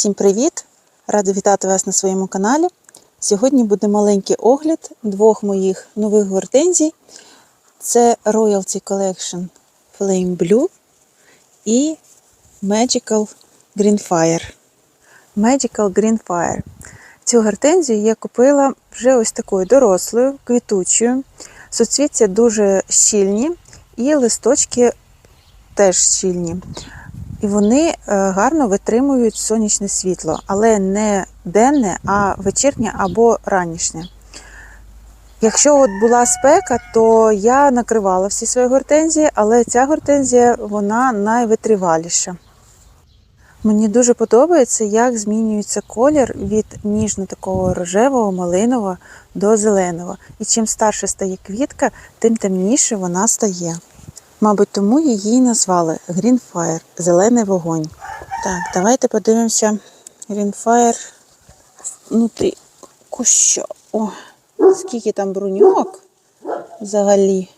Всім привіт! Рада вітати вас на своєму каналі. Сьогодні буде маленький огляд двох моїх нових гортензій. Це Royalty Collection Flame Blue і Magical Green Fire. Magical Green Fire. Цю гортензію я купила вже ось такою дорослою, квітучою. Суцвіття дуже щільні і листочки теж щільні. І вони е, гарно витримують сонячне світло, але не денне, а вечірнє або ранішнє. Якщо от була спека, то я накривала всі свої гортензії, але ця гортензія вона найвитриваліша. Мені дуже подобається, як змінюється колір від ніжно такого рожевого, малинового до зеленого. І чим старше стає квітка, тим темніше вона стає. Мабуть, тому її і назвали Green Fire – зелений вогонь. Так, давайте подивимося Green Fire внутрі куща. О, скільки там бруньок взагалі.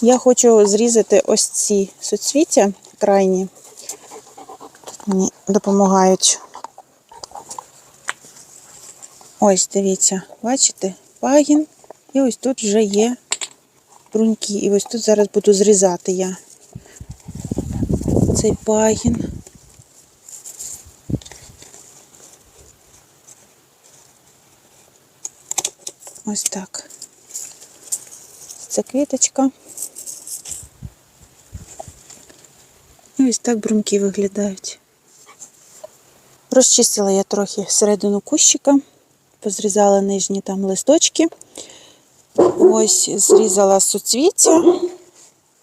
Я хочу зрізати ось ці суцвіття крайні. Тут мені допомагають. Ось, дивіться, бачите, пагін. І ось тут вже є бруньки. І ось тут зараз буду зрізати я цей пагін. Ось так. Це квіточка. І ось так бруньки виглядають. Розчистила я трохи середину кущика, позрізала нижні там листочки. Ось зрізала суцвіття.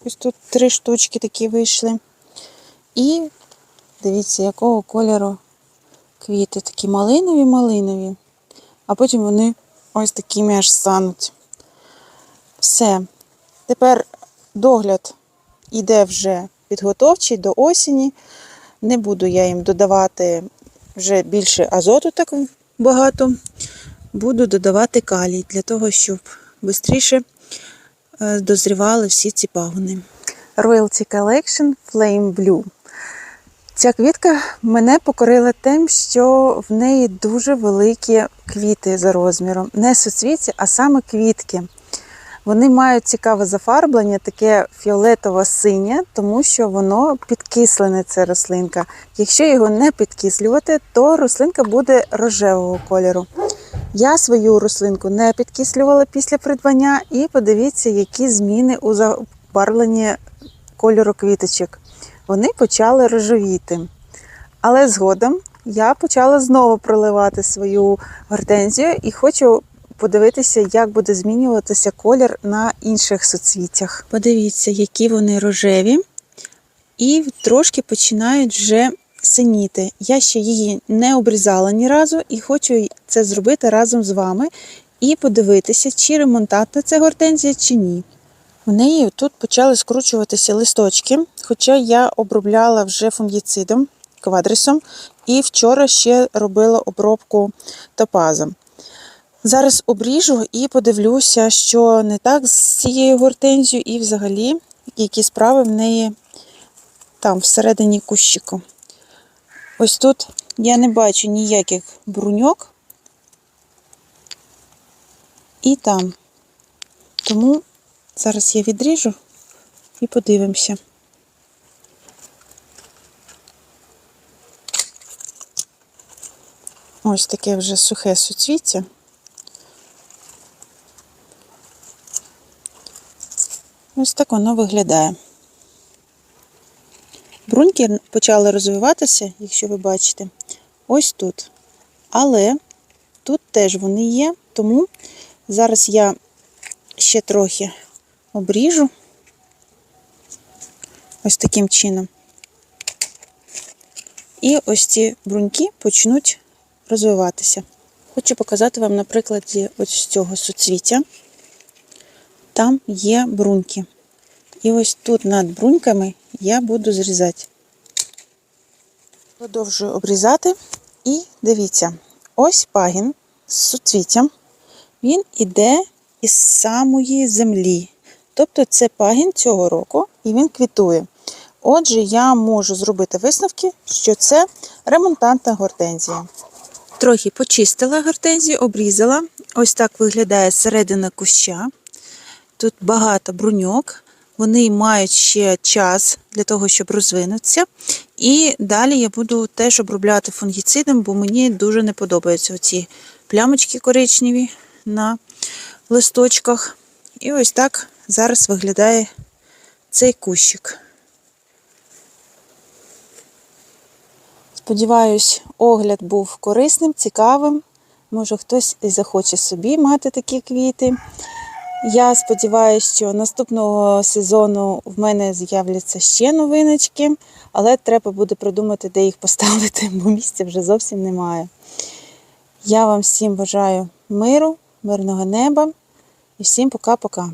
Ось тут три штучки такі вийшли. І дивіться, якого кольору квіти. Такі малинові-малинові. А потім вони ось такими аж стануть. Все. Тепер догляд іде вже підготовчий до осені. Не буду я їм додавати вже більше азоту так багато. Буду додавати калій для того, щоб швидше дозрівали всі ці пагони. Royalty Collection Flame Blue. Ця квітка мене покорила тим, що в неї дуже великі квіти за розміром. Не суцвіття, а саме квітки. Вони мають цікаве зафарблення, таке фіолетово-синє, тому що воно підкислене, ця рослинка. Якщо його не підкислювати, то рослинка буде рожевого кольору. Я свою рослинку не підкислювала після придбання, і подивіться, які зміни у забарвленні кольору квіточок. Вони почали рожевіти. Але згодом я почала знову проливати свою гортензію і хочу подивитися, як буде змінюватися колір на інших соцвіттях. Подивіться, які вони рожеві, і трошки починають вже синіти. Я ще її не обрізала ні разу і хочу це зробити разом з вами і подивитися, чи ремонтатна це гортензія, чи ні. В неї тут почали скручуватися листочки, хоча я обробляла вже фунгіцидом, квадрисом, і вчора ще робила обробку топазом. Зараз обріжу і подивлюся, що не так з цією гортензією, і взагалі, які справи в неї там всередині кущику. Ось тут я не бачу ніяких бруньок. І там. Тому зараз я відріжу і подивимося. Ось таке вже сухе суцвіття. Ось так воно виглядає. Бруньки почали розвиватися, якщо ви бачите, ось тут. Але тут теж вони є, тому зараз я ще трохи обріжу ось таким чином. І ось ці бруньки почнуть розвиватися. Хочу показати вам на прикладі ось цього суцвіття. Там є бруньки. І ось тут над бруньками я буду зрізати. Продовжую обрізати. І дивіться, ось пагін з суцвіттям. Він іде із самої землі. Тобто це пагін цього року і він квітує. Отже, я можу зробити висновки, що це ремонтантна гортензія. Трохи почистила гортензію, обрізала. Ось так виглядає середина куща. Тут багато бруньок. Вони мають ще час для того, щоб розвинутися. І далі я буду теж обробляти фунгіцидом, бо мені дуже не подобаються оці плямочки коричневі на листочках. І ось так зараз виглядає цей кущик. Сподіваюсь, огляд був корисним, цікавим. Може, хтось захоче собі мати такі квіти. Я сподіваюся, що наступного сезону в мене з'являться ще новиночки, але треба буде придумати, де їх поставити, бо місця вже зовсім немає. Я вам всім бажаю миру, мирного неба і всім пока-пока.